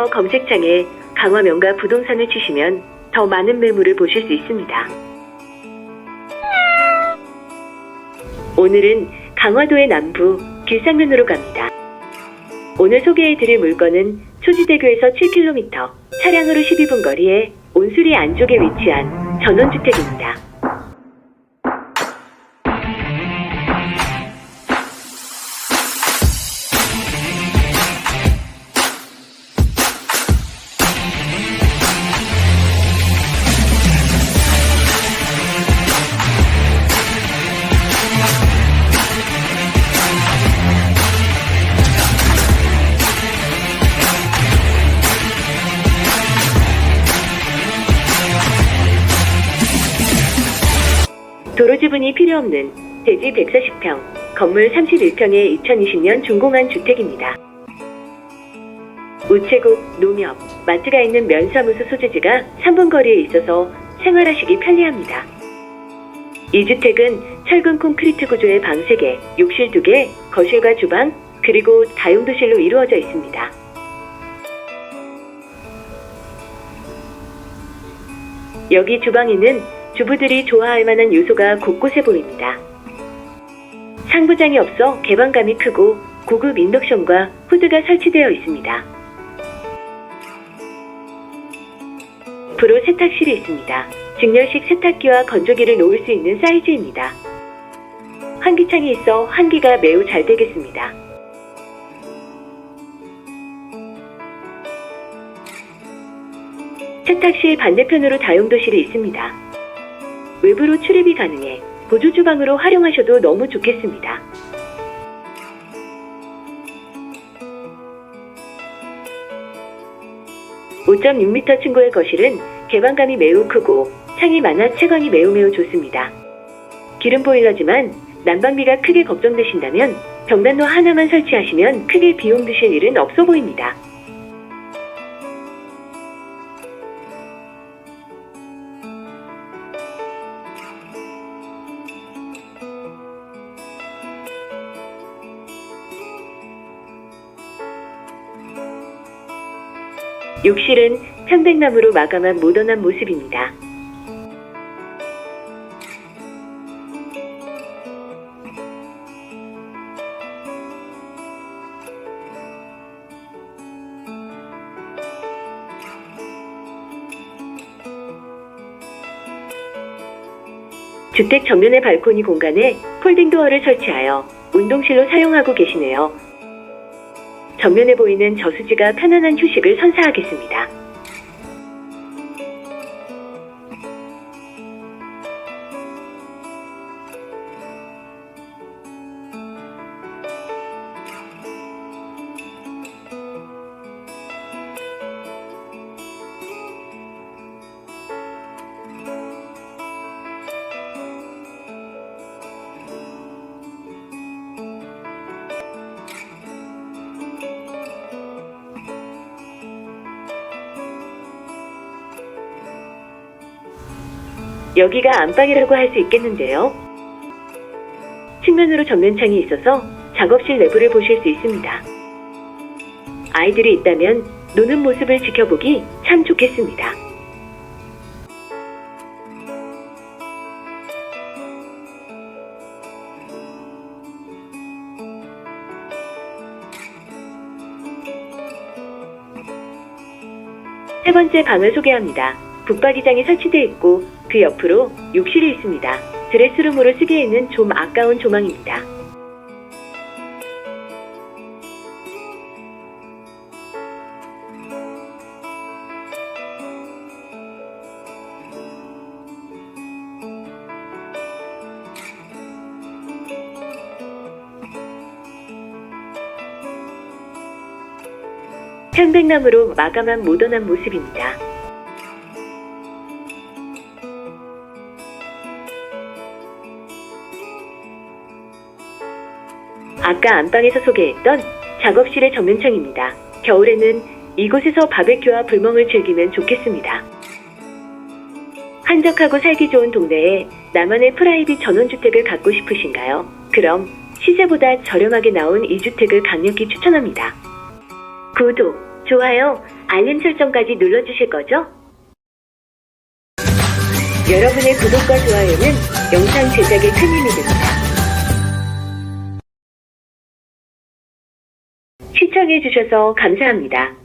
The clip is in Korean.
네이버 검색창에 강화명가 부동산을 치시면 더 많은 매물을 보실 수 있습니다. 오늘은 강화도의 남부 길상면으로 갑니다. 오늘 소개해드릴 물건은 초지대교에서 7km, 차량으로 12분 거리에 온수리 안쪽에 위치한 전원주택입니다. 지분이 필요 없는 대지 140평, 건물 31평의 2020년 준공한 주택입니다. 우체국, 농협, 마트가 있는 면사무소 소재지가 3분 거리에 있어서 생활하시기 편리합니다. 이 주택은 철근 콘크리트 구조의 방 3개, 욕실 2개, 거실과 주방, 그리고 다용도실로 이루어져 있습니다. 여기 주방에는 주부들이 좋아할 만한 요소가 곳곳에 보입니다. 상부장이 없어 개방감이 크고 고급 인덕션과 후드가 설치되어 있습니다. 프로 세탁실이 있습니다. 직렬식 세탁기와 건조기를 놓을 수 있는 사이즈입니다. 환기창이 있어 환기가 매우 잘 되겠습니다. 세탁실 반대편으로 다용도실이 있습니다. 외부로 출입이 가능해 보조 주방으로 활용하셔도 너무 좋겠습니다. (5.6m) 층고의 거실은 개방감이 매우 크고 창이 많아 채광이 매우 매우 좋습니다. 기름 보일러지만 난방비가 크게 걱정되신다면 병단로 하나만 설치하시면 크게 비용 드실 일은 없어 보입니다. 욕실은 편백나무로 마감한 모던한 모습입니다. 주택 정면의 발코니 공간에 폴딩 도어를 설치하여 운동실로 사용하고 계시네요. 정면에 보이는 저수지가 편안한 휴식을 선사하겠습니다. 여기가 안방이라고 할 수 있겠는데요. 측면으로 전면창이 있어서 작업실 내부를 보실 수 있습니다. 아이들이 있다면 노는 모습을 지켜보기 참 좋겠습니다. 세 번째 방을 소개합니다. 북박이장이 설치되어 있고 그 옆으로 욕실이 있습니다. 드레스룸으로 쓰기에는 좀 아까운 조망입니다. 편백나무로 마감한 모던한 모습입니다. 아까 안방에서 소개했던 작업실의 전면창입니다. 겨울에는 이곳에서 바베큐와 불멍을 즐기면 좋겠습니다. 한적하고 살기 좋은 동네에 나만의 프라이빗 전원주택을 갖고 싶으신가요? 그럼 시세보다 저렴하게 나온 이 주택을 강력히 추천합니다. 구독, 좋아요, 알림 설정까지 눌러주실 거죠? 여러분의 구독과 좋아요는 영상 제작에 큰 힘이 됩니다. 시청해 주셔서 감사합니다.